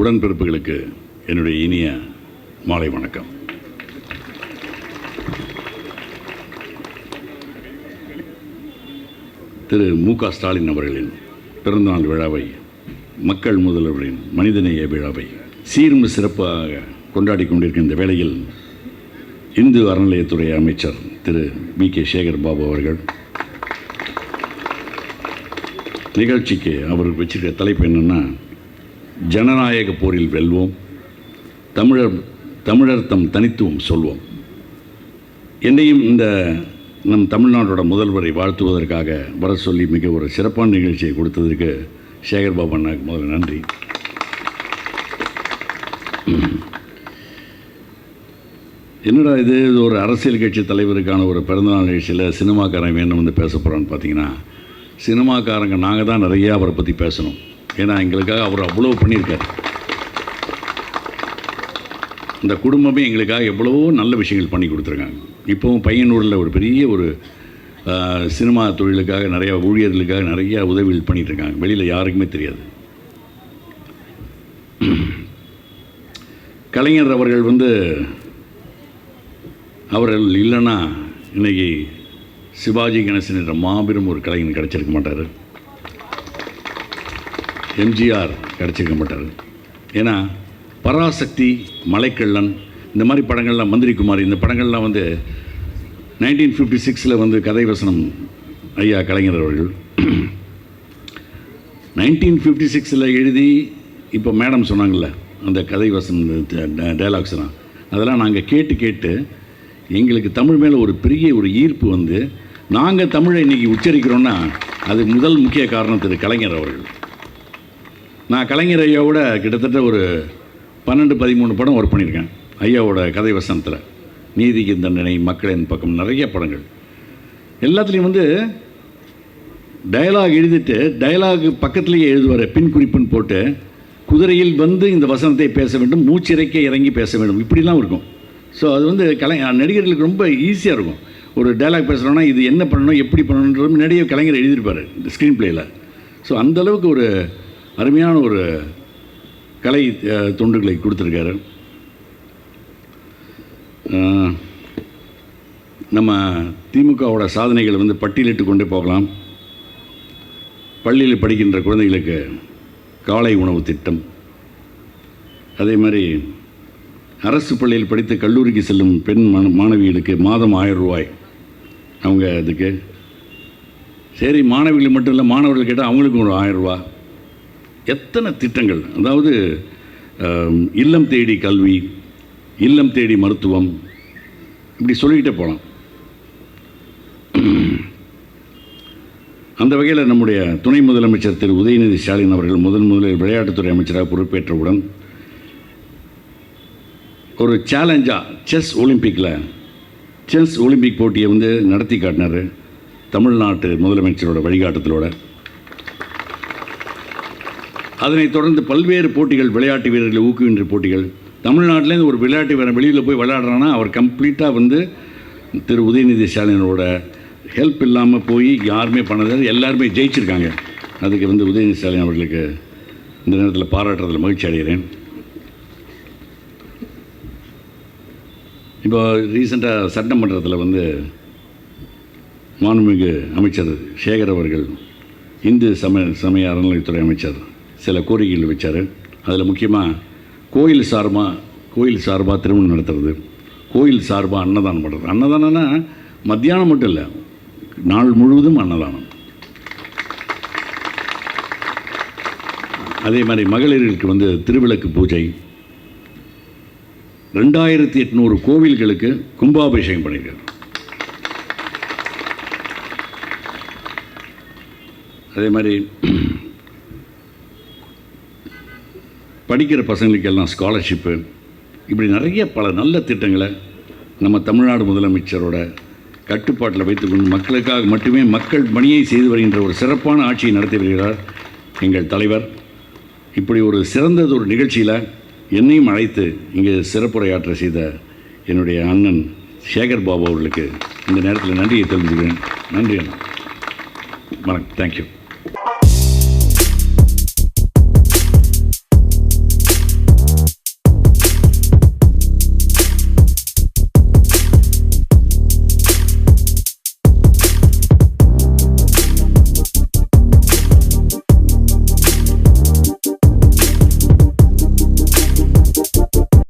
உடன்பிறப்புகளுக்கு என்னுடைய இனிய மாலை வணக்கம். திரு மு க ஸ்டாலின் அவர்களின் பிறந்தநாள் விழாவை மக்கள் முதல்வரின் மனிதநேய விழாவை சீரும் சிறப்பாக கொண்டாடி கொண்டிருக்கின்ற வேளையில் இந்து அறநிலையத்துறை அமைச்சர் திரு பி கே சேகர் பாபு அவர்கள் நிகழ்ச்சிக்கு அவர் வச்சிருக்க தலைப்பு என்னென்னா ஜனநாயக போரில் வெல்வோம். தமிழர் தமிழர் தம் தனித்துவம் சொல்வோம். என்னையும் இந்த நம் தமிழ்நாட்டோட முதல்வரை வாழ்த்துவதற்காக வர சொல்லி மிக ஒரு சிறப்பான நிகழ்ச்சியை கொடுத்ததற்கு சேகர் பாபு அண்ணாக்கு முதல்ல நன்றி. என்னடா இது? இது ஒரு அரசியல் கட்சி தலைவருக்கான ஒரு பிறந்தநாள் நிகழ்ச்சியில் சினிமாக்காரன் வேணும் வந்து பேச போகிறான்னு பார்த்தீங்கன்னா சினிமாக்காரங்க நாங்கள் தான் நிறையா அவரை பற்றி பேசணும். ஏன்னா எங்களுக்காக அவர் அவ்வளோ பண்ணியிருக்காரு. இந்த குடும்பமே எங்களுக்காக எவ்வளவோ நல்ல விஷயங்கள் பண்ணி கொடுத்துருக்காங்க. இப்போவும் பையனூரில் ஒரு பெரிய ஒரு சினிமா தொழிலுக்காக நிறையா ஊழியர்களுக்காக நிறையா உதவிகள் பண்ணிட்டு இருக்காங்க வெளியில் யாருக்குமே தெரியாது. கலைஞர் அவர்கள் வந்து அவர்கள் இல்லைன்னா இன்னைக்கு சிவாஜி கணேசன் என்ற மாபெரும் ஒரு கலைஞன் கிடச்சிருக்க மாட்டார். எம்ஜிஆர் கிடச்சிருக்க மாட்டார் ஏன்னா பராசக்தி மலைக்கள்ளன் இந்த மாதிரி படங்கள்லாம் மந்திரி குமார் இந்த படங்கள்லாம் வந்து நைன்டீன் ஃபிஃப்டி சிக்ஸில் வந்து கதை வசனம் ஐயா கலைஞர் அவர்கள். நைன்டீன் ஃபிஃப்டி சிக்ஸில் எழுதி இப்போ மேடம் சொன்னாங்கள்ல அந்த கதை வசனம் டைலாக்ஸ்லாம் அதெல்லாம் நாங்கள் கேட்டு கேட்டு எங்களுக்கு தமிழ் மேலே ஒரு பெரிய ஒரு ஈர்ப்பு வந்து நாங்கள் தமிழை இன்றைக்கி உச்சரிக்கிறோன்னா அது முதல் முக்கிய காரணம் திரு கலைஞர் அவர்கள். நான் கலைஞர் ஐயாவோட கிட்டத்தட்ட ஒரு பன்னெண்டு பதிமூணு படம் ஒர்க் பண்ணியிருக்கேன். ஐயாவோட கதை வசனத்தில் நீதிக்கு தண்டனை மக்களின் பக்கம் நிறைய படங்கள். எல்லாத்துலேயும் வந்து டயலாக் எழுதிட்டு டயலாக் பக்கத்துலேயே எழுதுவார் பின் குறிப்புன்னு போட்டு குதிரையில் வந்து இந்த வசனத்தை பேச வேண்டும் மூச்சிறைக்க இறங்கி பேச வேண்டும் இப்படிலாம் இருக்கும். ஸோ அது வந்து கலை நடிகர்களுக்கு ரொம்ப ஈஸியாக இருக்கும். ஒரு டயலாக் பேசுகிறோன்னா இது என்ன பண்ணணும் எப்படி பண்ணணுன்றது நிறைய கலைஞர் எழுதியிருப்பார் இந்த ஸ்க்ரீன் பிளேயில் ஸோ அந்தளவுக்கு ஒரு அருமையான ஒரு கலை துண்டுகளை கொடுத்துருக்காரு. நம்ம திமுகவோட சாதனைகளை வந்து பட்டியலிட்டு கொண்டே போகலாம். பள்ளியில் படிக்கின்ற குழந்தைகளுக்கு காலை உணவு திட்டம். அதே மாதிரி அரசு பள்ளியில் படித்து கல்லூரிக்கு செல்லும் பெண் மாணவிகளுக்கு மாதம் ஆயிரம் ரூபாய். அவங்க இதுக்கு சரி மாணவிகள் மட்டும் இல்லை மாணவர்கள் கேட்டால் அவங்களுக்கும் ஒரு ஆயிரம் ரூபாய். எத்தனை திட்டங்கள்? அதாவது இல்லம் தேடி கல்வி இல்லம் தேடி மருத்துவம் இப்படி சொல்லிக்கிட்டே போகலாம் அந்த வகையில் நம்முடைய துணை முதலமைச்சர் திரு. உதயநிதி ஸ்டாலின் அவர்கள் முதன் முதலில் விளையாட்டுத்துறை அமைச்சராக பொறுப்பேற்றவுடன் ஒரு சேலஞ்சாக செஸ் ஒலிம்பிக்கில் செஸ் ஒலிம்பிக் போட்டியை வந்து நடத்தி காட்டினார் தமிழ்நாட்டு முதலமைச்சரோட வழிகாட்டுதலோட. அதனைத் தொடர்ந்து பல்வேறு போட்டிகள் விளையாட்டு வீரர்களை ஊக்குவின்ற போட்டிகள். தமிழ்நாட்டிலேருந்து ஒரு விளையாட்டு வீரன் வெளியில் போய் விளையாடுறான்னா அவர் கம்ப்ளீட்டாக வந்து திரு உதயநிதி ஸ்டாலினோட ஹெல்ப் இல்லாமல் போய் யாருமே பண்ணது எல்லாருமே ஜெயிச்சிருக்காங்க. அதுக்கு வந்து உதயநிதி ஸ்டாலின் அவர்களுக்கு இந்த நேரத்தில் பாராட்டுறதில் மகிழ்ச்சி அடைகிறேன். இப்போ ரீசெண்டாக சட்டமன்றத்தில் வந்து மாண்புமிகு அமைச்சர் சேகர் அவர்கள் இந்து சமய சமய அறநிலையத்துறை அமைச்சர் சில கோரிக்கைகள் வச்சார். அதில் முக்கியமாக கோயில் சார்பாக கோயில் சார்பாக திருமணம் நடத்துறது. கோயில் சார்பாக அன்னதானம் பண்ணுறது அன்னதானம்னா மத்தியானம் மட்டும் இல்லை நாள் முழுவதும் அன்னதானம். அதே மாதிரி மகளிர்களுக்கு வந்து திருவிளக்கு பூஜை. ரெண்டாயிரத்தி எட்நூறு கோவில்களுக்கு கும்பாபிஷேகம் பண்ணியிருக்காரு. அதே மாதிரி படிக்கிற பசங்களுக்கெல்லாம் ஸ்காலர்ஷிப்பு இப்படி நிறைய பல நல்ல திட்டங்களை நம்ம தமிழ்நாடு முதலமைச்சரோட கட்டுப்பாட்டில் வைத்துக்கொண்டு மக்களுக்காக மட்டுமே மக்கள் பணியை செய்து வருகின்ற ஒரு சிறப்பான ஆட்சியை நடத்தி வருகிறார் எங்கள் தலைவர். இப்படி ஒரு சிறந்தது ஒரு நிகழ்ச்சியில் என்னையும் அழைத்து இங்கே சிறப்புரையாற்ற செய்த என்னுடைய அண்ணன் சேகர் பாபு அவர்களுக்கு இந்த நேரத்தில் நன்றியை தெரிவிக்கிறேன் நன்றி அண்ணா. வணக்கம். தேங்க்யூ